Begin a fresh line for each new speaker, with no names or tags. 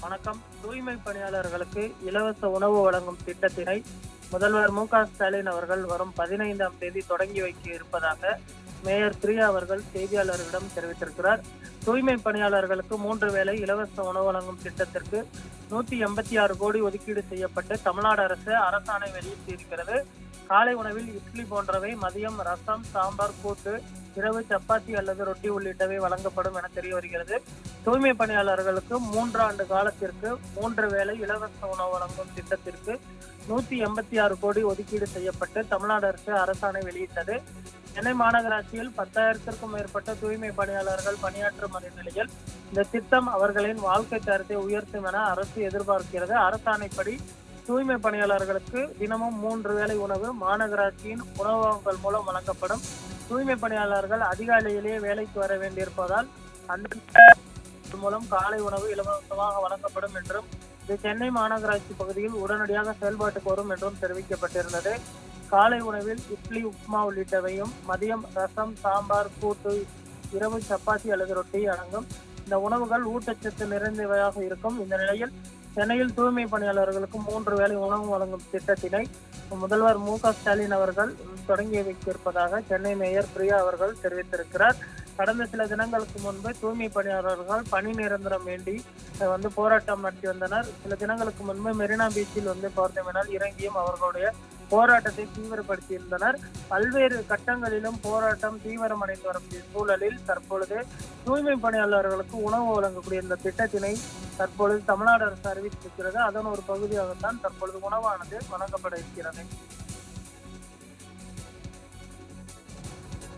வணக்கம். தூய்மை பணியாளர்களுக்கு இலவச உணவு வழங்கும் திட்டத்தினை முதல்வர் மு க ஸ்டாலின் அவர்கள் வரும் பதினைந்தாம் தேதி தொடங்கி வைக்க இருப்பதாக மேயர் பிரியா அவர்கள் செய்தியாளர்களிடம் தெரிவித்திருக்கிறார். தூய்மை பணியாளர்களுக்கு மூன்று வேளை இலவச உணவு வழங்கும் திட்டத்திற்கு நூத்தி எண்பத்தி ஆறு கோடி ஒதுக்கீடு செய்யப்பட்டு தமிழ்நாடு அரசு அரசாணை வெளியிட்டிருக்கிறது காலை உணவில் இட்லி போன்றவை மதியம் ரசம் சாம்பார் கூட்டு இரவு சப்பாத்தி அல்லது ரொட்டி உள்ளிட்டவை வழங்கப்படும் என தெரிய வருகிறது. தூய்மை பணியாளர்களுக்கு மூன்றாண்டு காலத்திற்கு மூன்று வேளை இலவச உணவு வழங்கும் திட்டத்திற்கு நூத்தி எண்பத்தி ஆறு கோடி ஒதுக்கீடு செய்யப்பட்டு தமிழ்நாடு அரசு அரசாணை வெளியிட்டது. சென்னை மாநகராட்சியில் பத்தாயிரத்திற்கும் மேற்பட்ட தூய்மை பணியாளர்கள் பணியாற்றும் நிலையில் இந்த திட்டம் அவர்களின் வாழ்க்கை தரத்தை உயர்த்தும் என அரசு எதிர்பார்க்கிறது. அரசாணைப்படி தூய்மை பணியாளர்களுக்கு தினமும் மூன்று வேளை உணவு மாநகராட்சியின் உணவகங்கள் மூலம் வழங்கப்படும். தூய்மை பணியாளர்கள் அதிகாலையிலேயே வேலைக்கு வர வேண்டியிருப்பதால் அந்த மூலம் காலை உணவு இலவசமாக வழங்கப்படும் என்றும் இது சென்னை மாநகராட்சி பகுதியில் உடனடியாக செயல்பாட்டுக்கு வரும் என்றும் தெரிவிக்கப்பட்டிருந்தது. காலை உணவில் இட்லி உப்புமா உள்ளிட்டவையும் மதியம் ரசம் சாம்பார் கூட்டு இரவு சப்பாத்தி அல்லது ரொட்டி அடங்கும். இந்த உணவுகள் ஊட்டச்சத்து நிறைந்தவையாக இருக்கும். இந்த நிலையில் சென்னையில் தூய்மை பணியாளர்களுக்கு மூன்று வேலை உணவு வழங்கும் திட்டத்தினை முதல்வர் மு க ஸ்டாலின் அவர்கள் தொடங்கி வைத்திருப்பதாக சென்னை மேயர் பிரியா அவர்கள் தெரிவித்திருக்கிறார். கடந்த சில தினங்களுக்கு முன்பு தூய்மை பணியாளர்கள் பணி நிரந்தரம் வேண்டி வந்து போராட்டம் நடத்தி வந்தனர். சில தினங்களுக்கு முன்பு மெரினா பீச்சில் வந்து பார்த்தோமெனால் இறங்கியும் அவர்களுடைய போராட்டத்தை தீவிரப்படுத்தியிருந்தனர். பல்வேறு கட்டங்களிலும் போராட்டம் தீவிரமடைந்து வரும் சூழலில் தற்பொழுது தூய்மை பணியாளர்களுக்கு உணவு வழங்கக்கூடிய இந்த திட்டத்தினை தற்பொழுது தமிழ்நாடு அரசு அறிவித்திருக்கிறது. அதன் ஒரு பகுதியாகத்தான் தற்பொழுது உணவானது வழங்கப்பட இருக்கிறது.